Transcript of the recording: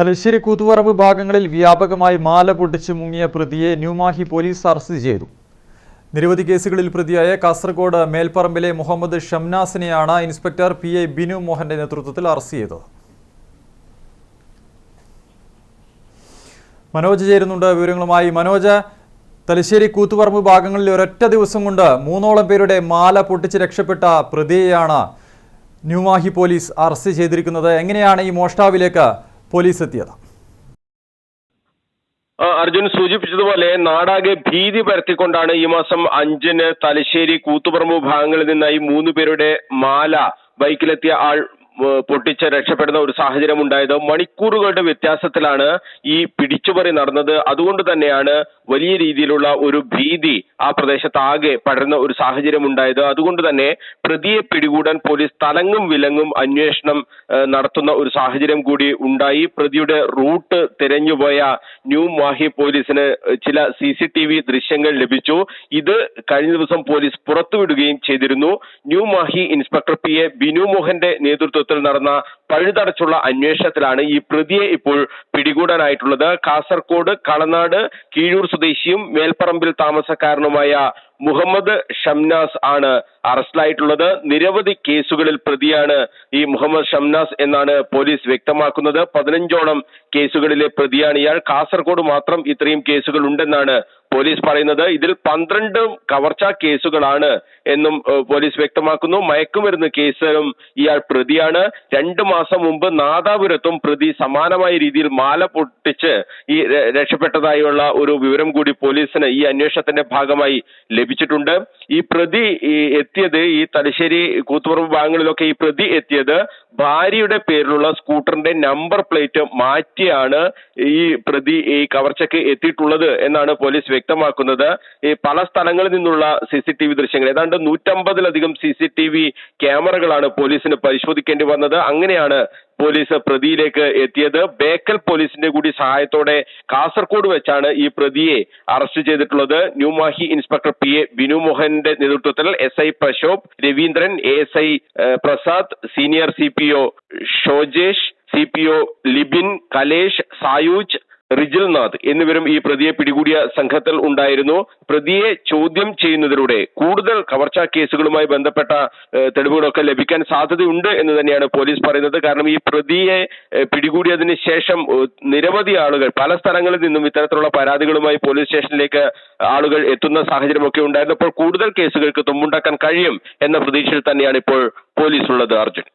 തലശ്ശേരി കൂത്തുപറമ്പ് ഭാഗങ്ങളിൽ വ്യാപകമായി മാല പൊട്ടിച്ച് മുങ്ങിയ പ്രതിയെ ന്യൂമാഹി പോലീസ് അറസ്റ്റ് ചെയ്തു. നിരവധി കേസുകളിൽ പ്രതിയായ കാസർഗോഡ് മേൽപ്പറമ്പിലെ മുഹമ്മദ് ഷംനാസിനെയാണ് ഇൻസ്പെക്ടർ പി എ ബിനു മോഹന്റെ നേതൃത്വത്തിൽ അറസ്റ്റ് ചെയ്തത്. മനോജ് ചേരുന്നുണ്ട് വിവരങ്ങളുമായി. മനോജ് തലശ്ശേരി കൂത്തുപറമ്പ് ഭാഗങ്ങളിൽ ഒരൊറ്റ ദിവസം കൊണ്ട് മൂന്നോളം പേരുടെ മാല പൊട്ടിച്ച് രക്ഷപ്പെട്ട പ്രതിയെയാണ് ന്യൂമാഹി പോലീസ് അറസ്റ്റ് ചെയ്തിരിക്കുന്നത്. എങ്ങനെയാണ് ഈ മോഷ്ടാവിലേക്ക് പോലീസ് എത്തിയത് അർജുൻ സൂചിപ്പിച്ചതുപോലെ നാടാകെ ഭീതി പരത്തിക്കൊണ്ടാണ് ഈ മാസം അഞ്ചിന് തലശ്ശേരി കൂത്തുപറമ്പ് ഭാഗങ്ങളിൽ നിന്നായി മൂന്ന് പേരുടെ മാല ബൈക്കിലെത്തിയ ആൾ പൊട്ടിച്ച് രക്ഷപ്പെടുന്ന ഒരു സാഹചര്യം ഉണ്ടായത് മണിക്കൂറുകളുടെ വ്യത്യാസത്തിലാണ് ഈ പിടിച്ചുപറി നടന്നത്. അതുകൊണ്ട് തന്നെയാണ് വലിയ രീതിയിലുള്ള ഒരു ഭീതി ആ പ്രദേശത്താകെ പടരുന്ന ഒരു സാഹചര്യം ഉണ്ടായത് അതുകൊണ്ട് തന്നെ പ്രതിയെ പിടികൂടാൻ പോലീസ് തലങ്ങും വിലങ്ങും അന്വേഷണം നടത്തുന്ന ഒരു സാഹചര്യം കൂടി ഉണ്ടായി. പ്രതിയുടെ റൂട്ട് തിരഞ്ഞുപോയ ന്യൂ മാഹി പോലീസിന് ചില സി സി ടി വി ദൃശ്യങ്ങൾ ലഭിച്ചു. ഇത് കഴിഞ്ഞ ദിവസം പോലീസ് പുറത്തുവിടുകയും ചെയ്തിരുന്നു. New Mahe inspector P A Binu മോഹന്റെ നേതൃത്വത്തിൽ നടന്ന പഴുതടച്ചുള്ള അന്വേഷണത്തിലാണ് ഈ പ്രതിയെ ഇപ്പോൾ പിടികൂടാനായിട്ടുള്ളത്. കാസർകോട് കളനാട് കീഴൂർ സ്വദേശിയും മേൽപ്പറമ്പിൽ താമസക്കാരനുമായ മുഹമ്മദ് ഷംനാസ് ആണ് അറസ്റ്റിലായിട്ടുള്ളത്. നിരവധി കേസുകളിൽ പ്രതിയാണ് ഈ മുഹമ്മദ് ഷംനാസ് എന്നാണ് പോലീസ് വ്യക്തമാക്കുന്നത്. പതിനഞ്ചോളം കേസുകളിലെ പ്രതിയാണ് ഇയാൾ. കാസർഗോഡ് മാത്രം ഇത്രയും കേസുകൾ ഉണ്ടെന്നാണ് പോലീസ് പറയുന്നത് ഇതിൽ പന്ത്രണ്ട് കവർച്ചാ കേസുകളാണ് എന്നും പോലീസ് വ്യക്തമാക്കുന്നു. മയക്കുമരുന്ന് കേസിലും ഇയാൾ പ്രതിയാണ്. രണ്ടു മാസം മുമ്പ് നാദാപുരത്തും പ്രതി സമാനമായ രീതിയിൽ മാല പൊട്ടിച്ച് ഈ രക്ഷപ്പെട്ടതായുള്ള ഒരു വിവരം കൂടി പോലീസിന് ഈ അന്വേഷണത്തിന്റെ ഭാഗമായി ലഭിച്ചിട്ടുണ്ട്. ഈ പ്രതി എത്തിയത് ഈ തലശ്ശേരി കൂത്തുപറമ്പ് ഭാഗങ്ങളിലൊക്കെ ഈ പ്രതി എത്തിയത് ഭാര്യയുടെ പേരിലുള്ള സ്കൂട്ടറിന്റെ നമ്പർ പ്ലേറ്റ് മാറ്റിയാണ് ഈ പ്രതി ഈ കവർച്ചയ്ക്ക് എത്തിയിട്ടുള്ളത് എന്നാണ് പോലീസ് വ്യക്തമാക്കുന്നത് ഈ പല സ്ഥലങ്ങളിൽ നിന്നുള്ള സി സി ടി വി ദൃശ്യങ്ങൾ. ഏതാണ്ട് നൂറ്റമ്പതിലധികം സി സി ടി വി ക്യാമറകളാണ് പോലീസിന് പരിശോധിക്കേണ്ടി വന്നത്. അങ്ങനെയാണ് പോലീസ് പ്രതിയിലേക്ക് എത്തിയത്. ബേക്കൽ പോലീസിന്റെ കൂടി സഹായത്തോടെ കാസർഗോഡ് വെച്ചാണ് ഈ പ്രതിയെ അറസ്റ്റ് ചെയ്തിട്ടുള്ളത്. New Mahe inspector P A Binu മോഹന്റെ നേതൃത്വത്തിൽ S I Prashobh Raveendran A S I Prasad senior C P O Shojesh C P O Libin Kalesh Sayuj Rijilnath എന്നിവരും ഈ പ്രതിയെ പിടികൂടിയ സംഘത്തിൽ ഉണ്ടായിരുന്നു. പ്രതിയെ ചോദ്യം ചെയ്യുന്നതിലൂടെ കൂടുതൽ കവർച്ചാ കേസുകളുമായി ബന്ധപ്പെട്ട തെളിവുകളൊക്കെ ലഭിക്കാൻ സാധ്യതയുണ്ട് എന്ന് തന്നെയാണ് പോലീസ് പറയുന്നത്. കാരണം ഈ പ്രതിയെ പിടികൂടിയതിന് ശേഷം നിരവധി ആളുകൾ പല സ്ഥലങ്ങളിൽ നിന്നും ഇത്തരത്തിലുള്ള പരാതികളുമായി പോലീസ് സ്റ്റേഷനിലേക്ക് ആളുകൾ എത്തുന്ന സാഹചര്യമൊക്കെ ഉണ്ടായിരുന്നപ്പോൾ കൂടുതൽ കേസുകൾക്ക് തുമ്പുണ്ടാക്കാൻ കഴിയും എന്ന പ്രതീക്ഷയിൽ തന്നെയാണ് ഇപ്പോൾ പോലീസ് ഉള്ളത് അർജുൻ.